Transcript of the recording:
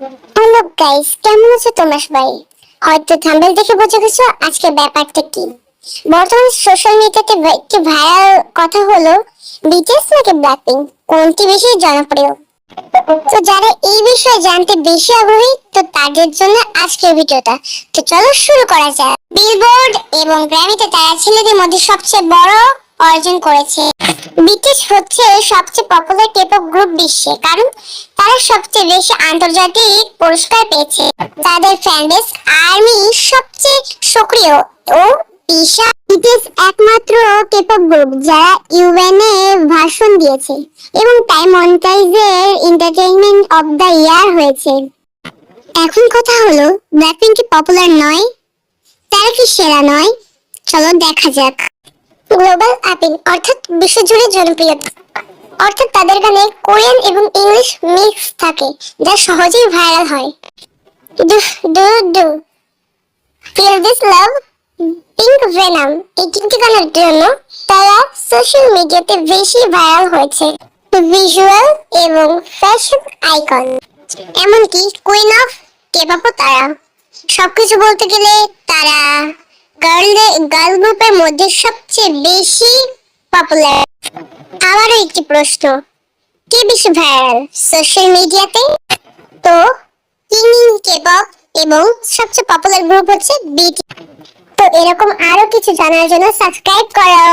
Hello guys কেমন আছো সবাই? হয়তো থাম্বেল দেখে গেছো আজকে ব্যাপারটা কি? সোশ্যাল মিডিয়াতে একটি ভাইরাল কথা হলো বিটিএস নাকি ব্ল্যাকপিঙ্ক কোনটি বেশি জনপ্রিয়? তো যারা এই বিষয়ে জানতে বেশি আগ্রহী, তো তাদের জন্য আজকের ভিডিওটা। তো চলো শুরু করা যাক। বিলবোর্ড এবং গ্র্যামিতে তারা ছেলেদের মধ্যে সবচেয়ে বড় অর্জন করেছে। বিটিএস হচ্ছে সবচেয়ে পপুলার টেপক গ্রুপ বিশ্বে। কারণ তারা সবচেয়ে বেশি আন্তর্জাতিক পুরস্কার পেয়েছে। তাদের ফ্যানবেস আর্মি সবচেয়ে সক্রিয় ও বিটিএস একমাত্র গ্রুপ যারা ইউএন এ ভাষণ দিয়েছে এবং তাই মনিটাইজের এন্টারটেইনমেন্ট অফ দ্য ইয়ার হয়েছে। এখন কথা হলো ব্ল্যাকপিঙ্ক কি পপুলার নয়? তারা কি সেরা নয়? চলো দেখা যাক। গ্লোবাল আপিল অর্থাৎ বিশ্বজুড়ে জনপ্রিয়তা। অর্থাৎ তাদের গানে কোরিয়ান এবং ইংলিশ মিক্স থাকে, যা সহজেই ভাইরাল হয়। Do do do feel this গানের জন্য তারা সোশ্যাল মিডিয়াতে বেশি ভাইরাল হয়েছে। ভিজুয়াল এবং ফ্যাশন আইকন এমনকি কুইন অফ কেপাপও তারা। সবকিছু বলতে গেলে তারা গার্ল গার্ল গ্রুপের মধ্যে সবচেয়ে বেশি পপুলার একটি প্রশ্ন। কে বেশি ভাইরাল সোশ্যাল মিডিয়াতে তো? কিং কেপপ এবং সবচেয়ে পপুলার গ্রুপ হচ্ছে বিটি তো এরকম আরও কিছু জানার জন্য সাবস্ক্রাইব করো।